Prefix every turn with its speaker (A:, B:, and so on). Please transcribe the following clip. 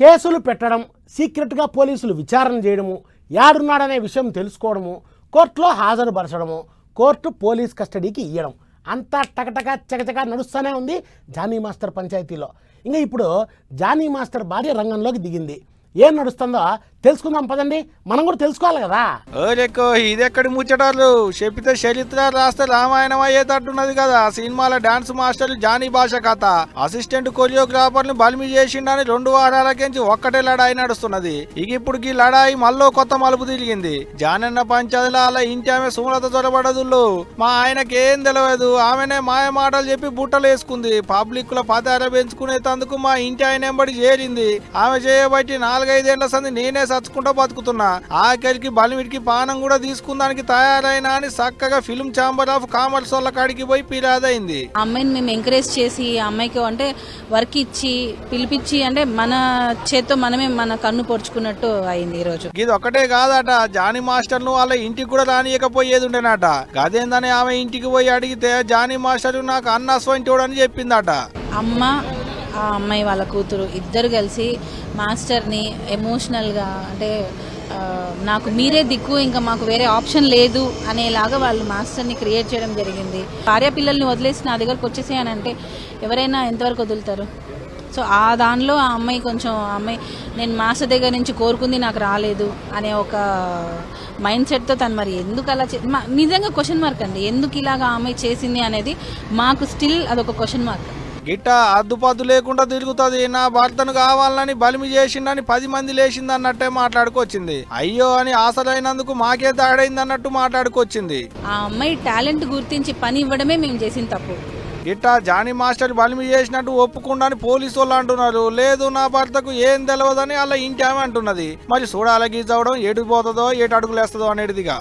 A: కేసులు పెట్టడం సీక్రెట్గా పోలీసులు విచారణ చేయడము యాడున్నాడనే విషయం తెలుసుకోవడము కోర్టులో హాజరుపరచడము కోర్టు పోలీస్ కస్టడీకి ఇవ్వడం అంతా టకటక చకచక నడుస్తూనే ఉంది జానీ మాస్టర్ పంచాయతీలో. ఇంకా ఇప్పుడు జానీ మాస్టర్ భార్య రంగంలోకి దిగింది. ఏం నడుస్తుందో తెలుసుకుందాం పదండి. మనం కూడా తెలుసుకోవాలి కదా.
B: ఓరెక్కో ఇదెక్కడి ముచ్చటాలు? చెప్పితే చరిత్ర రాస్తే రామాయణం అయ్యేటట్టున్నది కదా. సినిమాల డాన్స్ మాస్టర్లు జానీ భాష కథ. అసిస్టెంట్ కొరియోగ్రాఫర్ని బలిమి చేసిండని రెండు వారాలకించి ఒక్కటే లడాయి నడుస్తున్నది. ఇక ఇప్పుడు ఈ లడాయి మళ్ళీ కొత్త మలుపు తిరిగింది. జానన్న పంచాయతీలో అలా ఇంటి ఆమె సుమలత చొరబడదుళ్ళు. మా ఆయనకేం తెలియదు ఆమెనే మాయ మాటలు చెప్పి బుట్టలు వేసుకుంది. పబ్లిక్లో పదార పెంచుకునేందుకు మా ఇంటి ఆయన ఎంబడి చేరింది. ఆమె చేయబట్టి నాలుగైదేళ్ళ సంది నేనే చచ్చుకుంటా బతుకుతున్నా. ఆఖరికి బలిమిడికి పానం కూడా తీసుకుందానికి తయారైనా అని చక్కగా ఫిల్మ్ ఛాంబర్ ఆఫ్ కామర్స్ వాళ్ళ కాడికి పోయి పిరాదైంది
C: అమ్మాయిని మేము ఎంకరేజ్ చేసి అమ్మాయికి అంటే వర్క్ ఇచ్చి పిలిపించి అంటే మన చేత్తో మనమే మన కన్ను పొడుచుకున్నట్టు అయింది ఈ రోజు
B: ఇది ఒక్కటే కాదట జానీ మాస్టర్ను వాళ్ళ ఇంటికి కూడా రానియకపోయేది ఉండేనట. గదేందని ఆమె ఇంటికి పోయి అడిగితే జానీ మాస్టర్ నాకు అన్న స్వంటోడు అని చెప్పిందట.
C: అమ్మ ఆ అమ్మాయి వాళ్ళ కూతురు ఇద్దరు కలిసి మాస్టర్ని ఎమోషనల్గా అంటే నాకు మీరే దిక్కు ఇంకా మాకు వేరే ఆప్షన్ లేదు అనేలాగా వాళ్ళు మాస్టర్ని క్రియేట్ చేయడం జరిగింది. భార్య పిల్లల్ని వదిలేసి నా దగ్గరకు వచ్చేసేయనంటే ఎవరైనా ఎంతవరకు వదులుతారు? సో ఆ దానిలో ఆ అమ్మాయి కొంచెం ఆ అమ్మాయి నేను మాస్టర్ దగ్గర నుంచి కోరుకుంది నాకు రాలేదు అనే ఒక మైండ్ సెట్తో తను మరి ఎందుకు అలా చే నిజంగా క్వశ్చన్ మార్క్ అండి. ఎందుకు ఇలాగా ఆ అమ్మాయి చేసింది అనేది మాకు స్టిల్ అదొక క్వశ్చన్ మార్క్
B: గిట్ట అద్దుపద్దు లేకుండా తిరుగుతుంది. నా భర్తను కావాలని బలిమి చేసిండని పది మంది లేచింది అన్నట్టే మాట్లాడుకొచ్చింది. అయ్యో అని ఆసరైనందుకు మాకే దాడైంది అన్నట్టు మాట్లాడుకొచ్చింది.
C: ఆ అమ్మాయి టాలెంట్ గుర్తించి పని ఇవ్వడమే మేము చేసిన తప్పు.
B: గిట్ట జానీ మాస్టర్ బలిమి చేసినట్టు ఒప్పుకుండాని పోలీసు వాళ్ళు అంటున్నారు. లేదు నా భర్తకు ఏం తెలియదని అలా ఇంటి ఆమె అంటున్నది మరి చూడాలి గీచవడం ఎటు పోతుందో ఎటు అడుగులేస్తుందో అనేటిదిగా.